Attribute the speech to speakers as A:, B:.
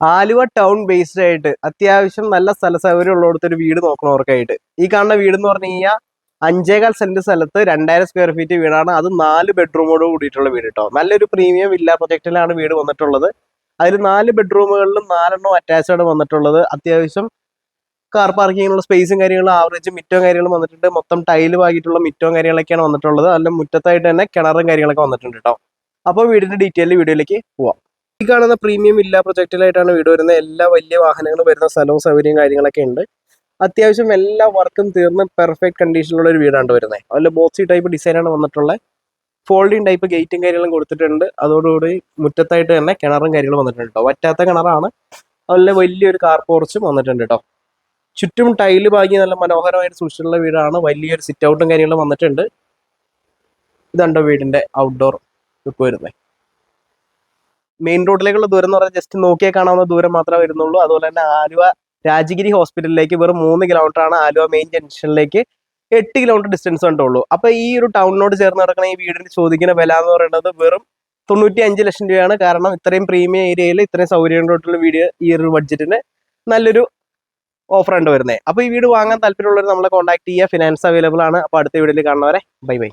A: Aluva town based ആയിട്ട് അത്യാവശ്യം നല്ല സ്ഥല സൗകര്യം ഉള്ളിടത്ത് ഒരു വീട് നോക്കണവർക്കായിട്ട്. ഈ കാണുന്ന വീട് എന്ന് പറഞ്ഞു കഴിഞ്ഞാൽ അഞ്ചേകാൽ സെന്റ് സ്ഥലത്ത് രണ്ടായിരം സ്ക്വയർ ഫീറ്റ് വീടാണ്. അത് നാല് ബെഡ്റൂമോട് കൂടിയിട്ടുള്ള വീട് കേട്ടോ നല്ലൊരു പ്രീമിയം വില്ല പ്രൊജക്റ്റിലാണ് വീട് വന്നിട്ടുള്ളത്. അതിൽ നാല് ബെഡ്റൂമുകളിലും നാലെണ്ണം അറ്റാച്ച്ഡ് വന്നിട്ടുള്ളത്. അത്യാവശ്യം കാർ പാർക്കിങ്ങിനുള്ള സ്പേസും കാര്യങ്ങളും ആവറേജ് മിറ്റവും കാര്യങ്ങളും വന്നിട്ടുണ്ട്. മൊത്തം ടൈൽ വാങ്ങിയിട്ടുള്ള മിറ്റവും കാര്യങ്ങളൊക്കെയാണ് വന്നിട്ടുള്ളത്. അതിന്റെ മുറ്റത്തായിട്ട് തന്നെ കിണറും കാര്യങ്ങളൊക്കെ വന്നിട്ടുണ്ട് കേട്ടോ അപ്പോൾ വീടിന്റെ ഡീറ്റെയിൽ വീഡിയോയിലേക്ക് പോവാം. ഈ കാണുന്ന പ്രീമിയം വില്ല പ്രൊജക്റ്റിലായിട്ടാണ് വീട് വരുന്നത്. എല്ലാ വലിയ വാഹനങ്ങളും വരുന്ന സ്ഥലവും സൗകര്യവും കാര്യങ്ങളൊക്കെ ഉണ്ട്. അത്യാവശ്യം എല്ലാ വർക്കും തീർന്ന് പെർഫെക്റ്റ് കണ്ടീഷനിലുള്ള ഒരു വീടാണ് വരുന്നത്. അതിൽ ബോക്സി ടൈപ്പ് ഡിസൈനാണ് വന്നിട്ടുള്ളത് ഫോൾഡിങ് ടൈപ്പ് ഗേറ്റും കാര്യങ്ങളും കൊടുത്തിട്ടുണ്ട്. അതോടുകൂടി മുറ്റത്തായിട്ട് തന്നെ കിണറും കാര്യങ്ങളും വന്നിട്ടുണ്ട് കേട്ടോ വറ്റാത്ത കിണറാണ്. അതുപോലെ വലിയൊരു കാർ പോർച്ചും വന്നിട്ടുണ്ട് കേട്ടോ ചുറ്റും ടൈൽ പാകി നല്ല മനോഹരമായിട്ട് സൂക്ഷിച്ചിട്ടുള്ള വീടാണ്. വലിയൊരു സിറ്റ് ഔട്ടും കാര്യങ്ങളും വന്നിട്ടുണ്ട്. ഇതുണ്ടോ വീടിന്റെ ഔട്ട്ഡോർ ലുക്ക് വരുന്നത്. മെയിൻ റോഡിലേക്കുള്ള ദൂരം എന്ന് പറഞ്ഞാൽ ജസ്റ്റ് നോക്കിയാൽ കാണാവുന്ന ദൂരം മാത്രമേ വരുന്നുള്ളൂ. അതുപോലെ തന്നെ ആലുവ രാജഗിരി ഹോസ്പിറ്റലിലേക്ക് വെറും മൂന്ന് കിലോമീറ്റർ ആണ് ആലുവ മെയിൻ ജംഗ്ഷനിലേക്ക് എട്ട് കിലോമീറ്റർ ഡിസ്റ്റൻസ് കണ്ടുള്ളൂ അപ്പൊ ഈ ഒരു ടൗണിനോട് ചേർന്ന് നടക്കുന്ന ഈ വീടിന് ചോദിക്കുന്ന വില എന്ന് പറയുന്നത് വെറും തൊണ്ണൂറ്റി അഞ്ച് ലക്ഷം രൂപയാണ്. കാരണം ഇത്രയും പ്രീമിയം ഏരിയയിൽ ഇത്രയും സൗകര്യങ്ങളോട്ടുള്ള വീട് ഈ ഒരു ബഡ്ജറ്റിന് നല്ലൊരു ഓഫർ ഉണ്ട് വരുന്നത് അപ്പൊ ഈ വീട് വാങ്ങാൻ താല്പര്യമുള്ളവർ നമ്മളെ കോൺടാക്ട് ചെയ്യുക ഫിനാൻസ് അവൈലബിൾ ആണ്. അപ്പൊ അടുത്ത വീഡിയോയിൽ കാണുന്നവരെ ബൈ ബൈ